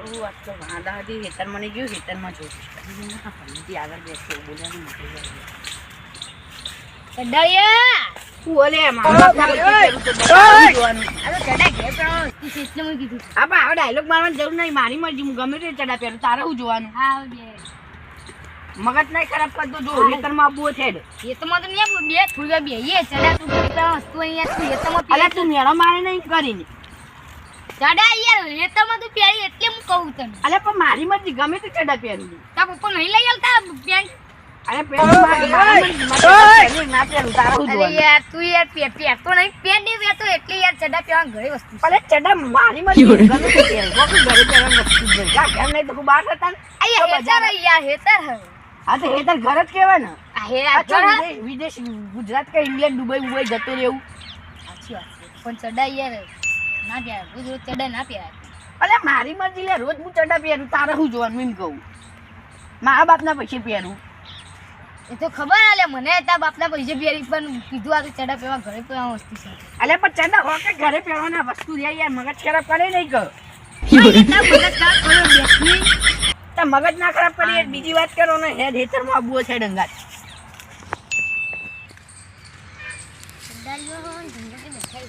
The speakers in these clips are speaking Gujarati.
સારું વાત તો વાંધા હતી હેતરમાં નહીં ગયું હેતરમાં જોયું ફરીથી આગળ બેસતો બોલ્યા ચડાયા તું ઓલે મારા જોવાનું. ડાયલોગ મારવાની જરૂર નહીં. મરજી હું ગમે તે ચડા પહેરું તારે જોવાનું? હા બે. મગજ નહીં ખરાબ કરતો જો હેતરમાં આપવું છે. એ તો નહીં બે થોડી બે ચડા તું વસ્તુ અહીંયા તું મેળો મારે નહીં કરીને. ચડા યાર હેતરમાં તું પહેરી એટલે હું કહું તને. અલે પણ મારી મરજી ગમે તે ચડા પહેરું તા પપ્પા નહીં લઈ આવતા પેન્ટ અરે પહેરું મારી મારી મરજી મારે ચડા પહેરું ના પહેરું તારે અરે યાર તું યાર પે પહેરતો નહીં પેન્ટ વે તો એટલે યાર ચડા પહેરવા ઘણી વસ્તુ અલે ચડા મારી મરજી ગમે તે પહેરું ઘરે પહેરવાનું વસ્તુ નહીં. જા ઘેર નહીં તો તું બહાર હતા તો બજાર. હેતર યાર હેતર હે હા તો હેતર ઘર જ કહેવાય ને. હે આ વિદેશ- વિદેશ ગુજરાત કે ઇન્ડિયા દુબઈ ઉબઈ જતો રહેવું. સાચી વાત પણ ચડા યાર ના પહેરાય રોજ રોજ ચડા ના પહેરાય અલે મારી મરજી લે રોજ હું ચડા પહેરું તારે શું જોવાનું એમ કહું. મારા બાપના પૈસે પહેરું. એ તો ખબર આલે મને તારા બાપના પૈસે પહેરી પણ કીધું આ તો ચડા પહેવા ઘરે પહેવા વસ્તુ છે. અલે પણ ચડા હો કે ઘરે પહેવાના વસ્તુ રે યાર મગજ ખરાબ કરે નહીં કહો મગજ. તો ના ખરાબ કરી બીજી વાત કરો ને હેડ હેતરમાં આબુ છે ડંગાત હોય દેખાય.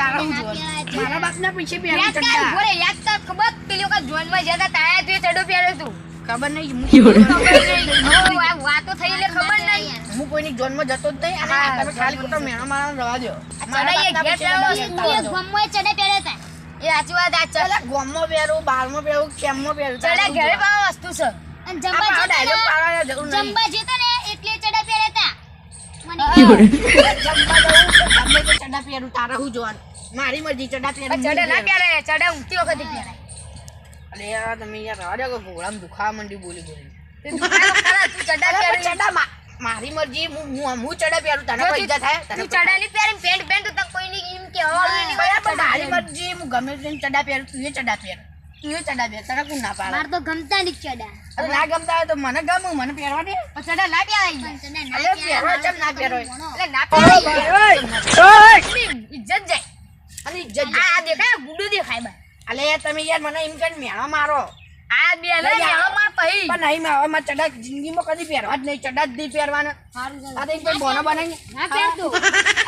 તારા શું જોવાનું? મારા બાપના પૈસે પહેરું યાદ કર યાદ કર. ખબર? પેલી વખત જોનમાં જ્યાં તાયા તું ચડો પહેર્યો તું. ખબર નહીં હું ખબર નહીં. હો, આ વાતો થઈ એટલે ખબર નહીં. હું કોઈની જોનમાં જતો જ નહીં અને તમે ખાલી ખોટો મેણા મારા રવા દો. ચડાઈએ ઘેર પહેરવા મારા બાપના પૈસે વસ્તુ. ચડા ગમમાં ચડા એ સાચી વાત આ ચડા. પહેરું. ગોમમાં પહેરું બારમાં પહેરું કેમમાં પહેરું ચડા ઘરે પાવા વસ્તુ છે. અને જમવા જમવા જતા ને પાડવાની જમવા જતા ને એટલે ચડા પહેર્યા હતા મને જમવા જવું તો ચડા પહેરું તારે શું જોવાનું. મારી મરજી ચડા આ ચડે ના હું પહેરું. પહેરે ચડા ઊંઘતી વખતે પહેરાય અરે યાર તમે યાર દો કે ઘોડામાં દુખાવા માંડી બોલી બોલી. તે તું ચડા અરે ચડા મા- મારી મરજી હું હું હું ચડા પહેરું તને કોઈ ઈજા થાય તને ચડા ની પહેરી પેન્ટ પેન્ટ તો કોઈ ની એમ કે ચડા મારી મરજી હું ગમે તેમ ચડા પહેરું તું એ ચડા પહેર તું એ ચડા પહેર તને કોણ ના પાડે? માર તો ગમતા નહીં ચડા અરે ના ગમતા હોય તો મને ગમું મને પહેરવા દે. પણ ચડા ના પહેરાય. ના અરે પહેર્યા, પહેરો ચમ ના પહેરો એટલે ના પહેરાય ઇજ્જત જાય અને ઇજ્જત આ આ દેખાય ગુડું દેખાય બા અલે તમે યાર મને એમ કઈ મેળા મારો. આ બે ને મેળો માર પહી પણ નહીં મારો માં ચડા જિંદગીમાં કદી પહેરવા જ નહીં ચડા જ નહીં પહેરવાના આ તો કોઈ બોનો બનાવી ના પહેરતો.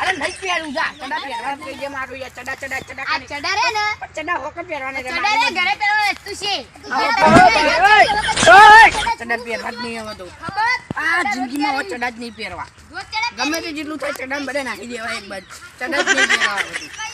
અરે નહીં પહેરું જા. ચડા પહેરવા જ જે મારું યાર ચડા ચડા ચડા આ ચડા રે ને. ચડા હોકે પહેરવાના ચડા રે ઘરે પહેરવા વસ્તુ છે. ચડા પહેરવા જ નહીં હવે તો. આ જિંદગીમાં ચડા જ નહીં પહેરવા. ગમે તે જેટલું થાય ચડા બધે નાખી દેવાય એક બાજુ. ચડા જ નહીં પહેરવા.